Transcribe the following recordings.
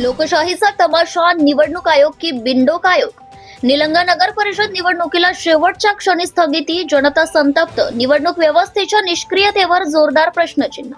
लोकशाहीचा तमाशा निवडणूक आयोग की बिंडोक आयोग? निलंगा नगर परिषद निवडणुकीला शेवटच्या क्षणी स्थगिती जनता संतप्त निवडणूक व्यवस्थेच्या निष्क्रियतेवर जोरदार प्रश्नचिन्ह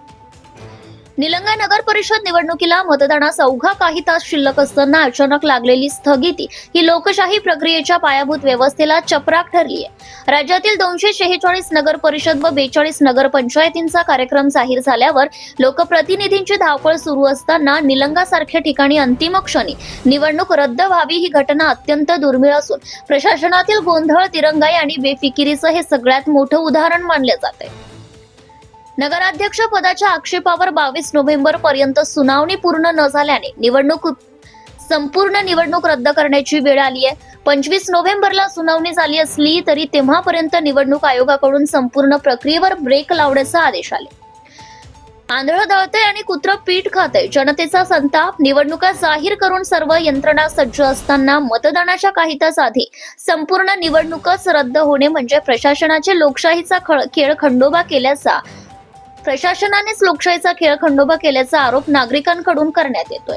निलंगा नगर परिषद निवडणुकीला मतदानास अवघा काही तास शिल्लक असताना अचानक लागलेली स्थगिती ही लोकशाही प्रक्रियेच्या पायाभूत व्यवस्थेला चपराक ठरली आहे. राज्यातील दोनशे शेहेचाळीस नगर परिषद व बेचाळीस नगर पंचायतींचा कार्यक्रम जाहीर झाल्यावर लोकप्रतिनिधींची धावपळ सुरू असताना निलंगा सारख्या ठिकाणी अंतिम क्षणी निवडणूक रद्द व्हावी ही घटना अत्यंत दुर्मिळ असून प्रशासनातील गोंधळ तिरंगाई आणि बेफिकिरीचं हे सगळ्यात मोठं उदाहरण मानले जाते नगराध्यक्ष पदाच्या आक्षेपावर बावीस नोव्हेंबर पर्यंत सुनावणी पूर्ण न झाल्याने निवडणूक संपूर्ण निवडणूक रद्द करण्याची वेळ आली आहे. पंचवीस नोव्हेंबरला सुनावणी झाली असली तरी तेव्हापर्यंत निवडणूक आयोगाकडून संपूर्ण प्रक्रियेवर ब्रेक लावण्याचा आदेश आले. आंधळ दळते आणि कुत्र पीठ खाते जनतेचा संताप निवडणुका जाहीर करून सर्व यंत्रणा सज्ज असताना मतदानाच्या काही तास आधी संपूर्ण निवडणूकच रद्द होणे म्हणजे प्रशासनाचे लोकशाहीचा खळ- खेळ खंडोबा केल्याचा प्रशासनानेच लोकशाहीचा खेळ खंडोबा केल्याचा आरोप नागरिकांकडून करण्यात येतोय.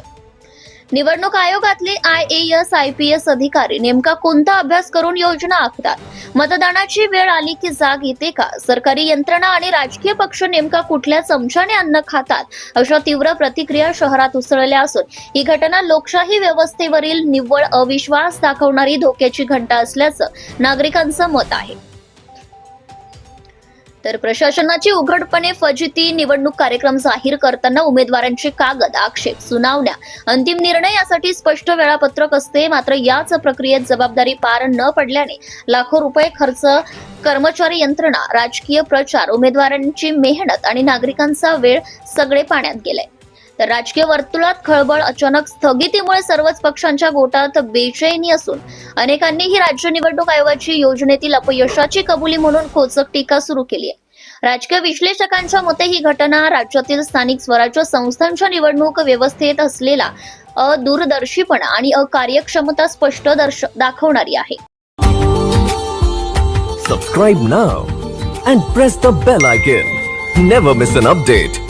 निवडणूक आयोगातले I A S I P S अधिकारी नेमका कोणता अभ्यास करून योजना आखतात? मतदानाची वेळ आली की जाग येते का? सरकारी यंत्रणा आणि राजकीय पक्ष नेमका कुठल्या चमच्याने अन्न खातात? अशा तीव्र प्रतिक्रिया शहरात उसळल्या असून ही घटना लोकशाही व्यवस्थेवरील निव्वळ अविश्वास दाखवणारी धोक्याची घंटा असल्याचं नागरिकांचं मत आहे. तर प्रशासनाची उघडपणे फजिती निवडणूक कार्यक्रम जाहीर करताना उमेदवारांची कागद आक्षेप सुनावण्या अंतिम निर्णय यासाठी स्पष्ट वेळापत्रक असते. मात्र याच प्रक्रियेत जबाबदारी पार न पडल्याने लाखो रुपये खर्च कर्मचारी यंत्रणा राजकीय प्रचार उमेदवारांची मेहनत आणि नागरिकांचा वेळ सगळे पाण्यात गेले. तर राजकीय वर्तुळात खळबळ अचानक स्थगितीमुळे सर्वच पक्षांच्या गोटात बेचैनी असून अनेकांनी ही राज्य निवडणूक आयोगाची योजनेतील अपयशाची कबुली म्हणून खोचक टीका सुरू केली आहे. राजकीय विश्लेषकांच्या मते ही घटना राज्यातील स्थानिक स्वराज्य संस्थांच्या निवडणूक व्यवस्थेत असलेला अदूरदर्शीपणा आणि अकार्यक्षमता स्पष्ट दर्श दाखवणारी आहे. Subscribe now and press the bell icon never miss an update